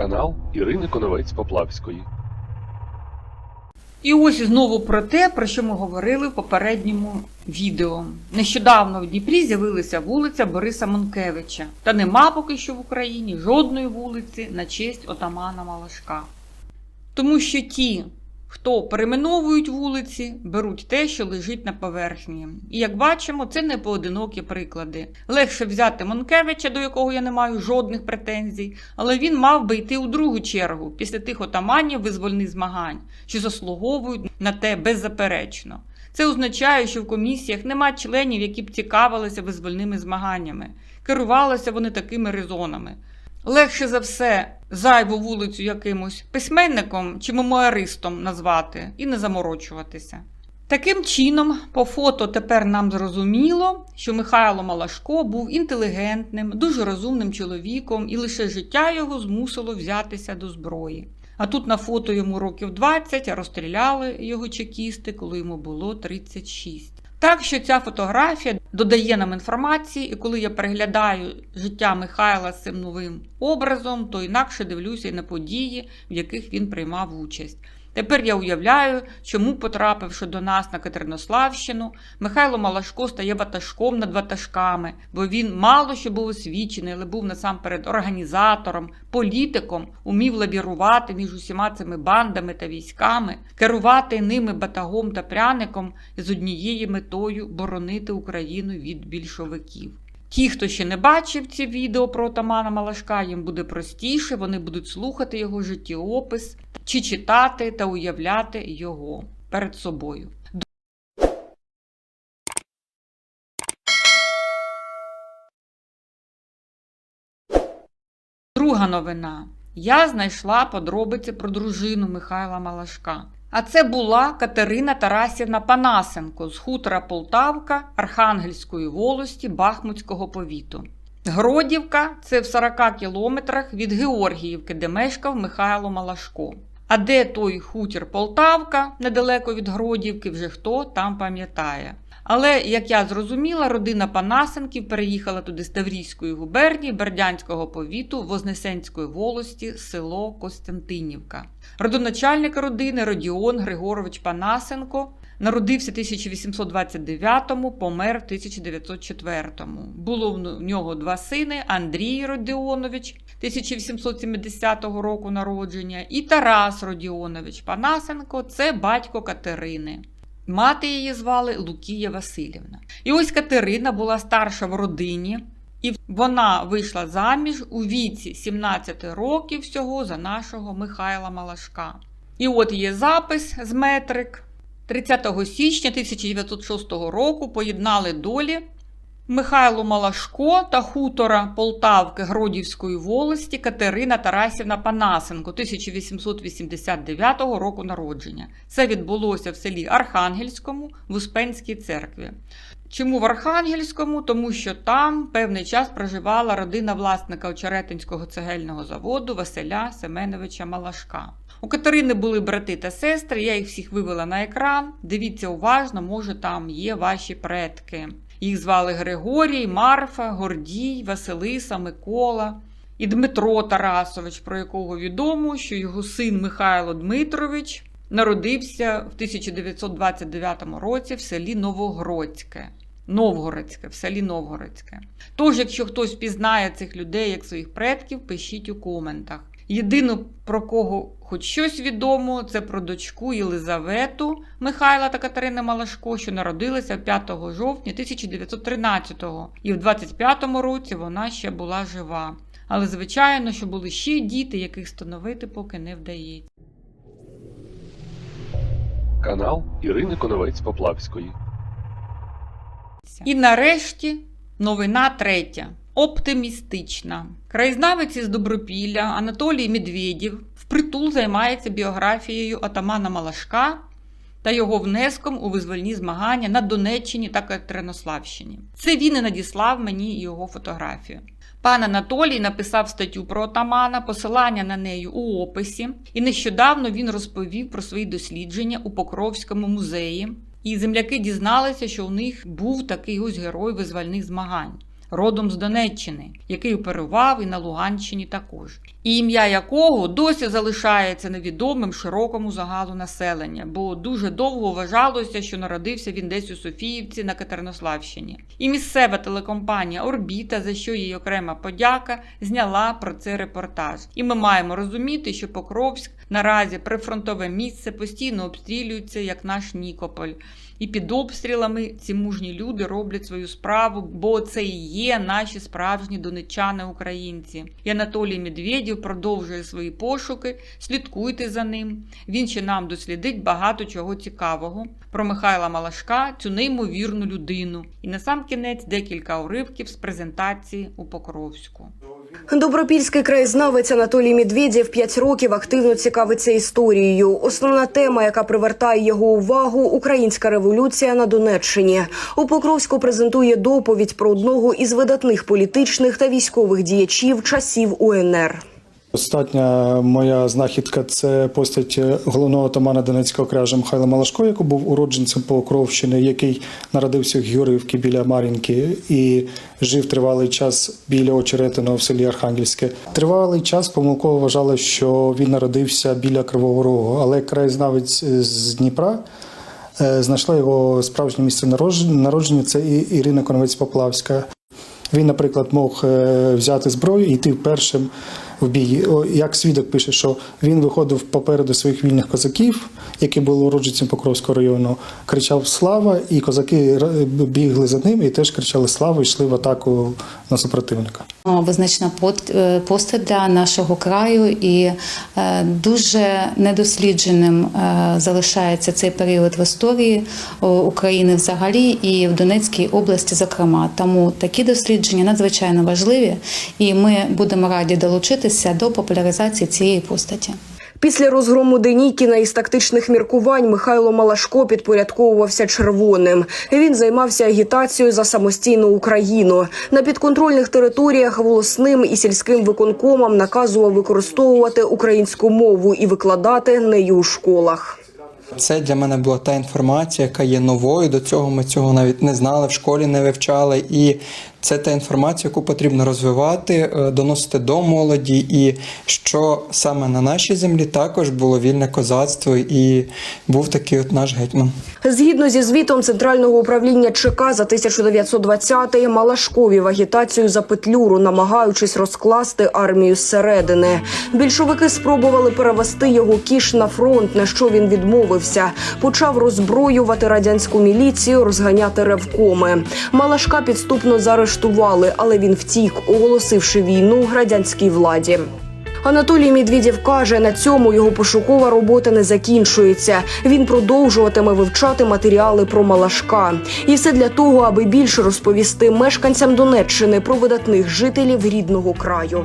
Канал Ірини Коновець Поплавської. І ось знову про те, про що ми говорили в попередньому відео. Нещодавно в Дніпрі з'явилася вулиця Бориса Монкевича. Та нема поки що в Україні жодної вулиці на честь отамана Малашка. Тому що ті, хто перейменовують вулиці, беруть те, що лежить на поверхні. І як бачимо, це не поодинокі приклади. Легше взяти Монкевича, до якого я не маю жодних претензій, але він мав би йти у другу чергу після тих отаманів визвольних змагань, що заслуговують на те беззаперечно. Це означає, що в комісіях нема членів, які б цікавилися визвольними змаганнями. Керувалися вони такими резонами. Легше за все зайву вулицю якимось письменником чи мемуаристом назвати і не заморочуватися. Таким чином, по фото тепер нам зрозуміло, що Михайло Малашко був інтелігентним, дуже розумним чоловіком, і лише життя його змусило взятися до зброї. А тут на фото йому років 20, а розстріляли його чекісти, коли йому було 36. Так що ця фотографія додає нам інформації, і коли я переглядаю життя Михайла з цим новим образом, то інакше дивлюся і на події, в яких він приймав участь. Тепер я уявляю, чому, потрапивши до нас на Катеринославщину, Михайло Малашко стає ватажком над ватажками, бо він мало що був освічений, але був насамперед організатором, політиком, умів лавірувати між усіма цими бандами та військами, керувати ними батагом та пряником з однією метою боронити Україну від більшовиків. Ті, хто ще не бачив ці відео про отамана Малашка, їм буде простіше, вони будуть слухати його життєопис чи читати та уявляти його перед собою. Друга новина. Я знайшла подробиці про дружину Михайла Малашка. А це була Катерина Тарасівна Панасенко з хутора Полтавка Архангельської волості Бахмутського повіту. Гродівка це в 40 кілометрах від Георгіївки, де мешкав Михайло Малашко. А де той хутір Полтавка, недалеко від Гродівки, вже хто там пам'ятає. Але, як я зрозуміла, родина Панасенків переїхала туди з Таврійської губернії, Бердянського повіту, Вознесенської волості, село Костянтинівка. Родоначальник родини Родіон Григорович Панасенко народився 1829-му, помер в 1904-му. Було в нього два сини: Андрій Родіонович 1870 року народження і Тарас Родіонович Панасенко це батько Катерини. Мати її звали Лукія Васильівна. І ось Катерина була старша в родині, і вона вийшла заміж у віці 17 років всього за нашого Михайла Малашка. І от є запис з метрик. 30 січня 1906 року поєднали долі Михайло Малашко та хутора Полтавки Гродівської волості Катерина Тарасівна Панасенко 1889 року народження. Це відбулося в селі Архангельському в Успенській церкві. Чому в Архангельському? Тому що там певний час проживала родина власника Очеретинського цегельного заводу Василя Семеновича Малашка. У Катерини були брати та сестри, я їх всіх вивела на екран. Дивіться уважно, може там є ваші предки. Їх звали Григорій, Марфа, Гордій, Василиса, Микола і Дмитро Тарасович, про якого відомо, що його син Михайло Дмитрович народився в 1929 році в селі Новогродське. Новгородське, в селі Новгородське. Тож, якщо хтось пізнає цих людей як своїх предків, пишіть у коментах. Єдине, про кого хоч щось відомо, це про дочку Єлизавету Михайла та Катерини Малашко, що народилася 5 жовтня 1913-го, і в 25-му році вона ще була жива. Але, звичайно, що були ще діти, яких встановити поки не вдається. Канал Ірини Коновець Поплавської. І нарешті новина третя. Оптимістична. Краєзнавець із Добропілля Анатолій Медведєв впритул займається біографією отамана Малашка та його внеском у визвольні змагання на Донеччині та Катеринославщині. Це він і надіслав мені його фотографію. Пан Анатолій написав статтю про отамана, посилання на неї у описі, і нещодавно він розповів про свої дослідження у Покровському музеї. І земляки дізналися, що у них був такий ось герой визвольних змагань. Родом з Донеччини, який оперував і на Луганщині також, і ім'я якого досі залишається невідомим широкому загалу населення, бо дуже довго вважалося, що народився він десь у Софіївці на Катеринославщині. І місцева телекомпанія Орбіта, за що їй окрема подяка, зняла про це репортаж. І ми маємо розуміти, що Покровськ наразі прифронтове місце постійно обстрілюється, як наш Нікополь. І під обстрілами ці мужні люди роблять свою справу, бо це і є наші справжні донеччани українці. І Анатолій Медведєв продовжує свої пошуки. Слідкуйте за ним. Він ще нам дослідить багато чого цікавого про Михайла Малашка, цю неймовірну людину. І на сам кінець декілька уривків з презентації у Покровську. Добропільський краєзнавець Анатолій Медведєв 5 років активно цікавиться історією. Основна тема, яка привертає його увагу українська революція на Донеччині. У Покровську презентує доповідь про одного із видатних політичних та військових діячів часів УНР. Остання моя знахідка це постать головного отамана Донецького кряжа Михайла Малашко, який був уродженцем Покровщини, який народився в Гюрівці біля Мар'їнки і жив тривалий час біля Очеретиного в селі Архангельське. Тривалий час помилково вважали, що він народився біля Кривого Рогу, але краєзнавець з Дніпра. е, Знайшла його справжнє місце народж- народження. Це Ірина Коновець Поплавська. Він, наприклад, мог е, взяти зброю і йти першим в бій. Як свідок пише, що він виходив попереду своїх вільних козаків, які були уродженцем Покровського району, кричав Слава, і козаки бігли за ним і теж кричали Слава і йшли в атаку на супротивника. визначна е, постать для нашого краю, і е, дуже недослідженим е, залишається цей період в історії України взагалі і в Донецькій області, зокрема. Тому такі дослідження надзвичайно важливі, і ми будемо раді долучитися до популяризації цієї постаті. Після розгрому Денікіна із тактичних міркувань Михайло Малашко підпорядковувався червоним. Він займався агітацією за самостійну Україну. На підконтрольних територіях волосним і сільським виконкомам наказував використовувати українську мову і викладати нею у школах. Це для мене була та інформація, яка є новою. До цього ми цього навіть не знали, в школі не вивчали. І це та інформація, яку потрібно розвивати, е, доносити до молоді, і що саме на нашій землі також було вільне козацтво, і був такий от наш гетьман. Згідно зі звітом Центрального управління ЧК за 1920-й, Малашкові в агітацію за Петлюру, намагаючись розкласти армію зсередини. Більшовики спробували перевести його кіш на фронт, на що він відмовився. Почав роззброювати радянську міліцію, розганяти ревкоми. Малашка підступно заарештували, але він втік, оголосивши війну радянській владі. Анатолій Медведєв каже, на цьому його пошукова робота не закінчується. Він продовжуватиме вивчати матеріали про Малашка. І все для того, аби більше розповісти мешканцям Донеччини про видатних жителів рідного краю.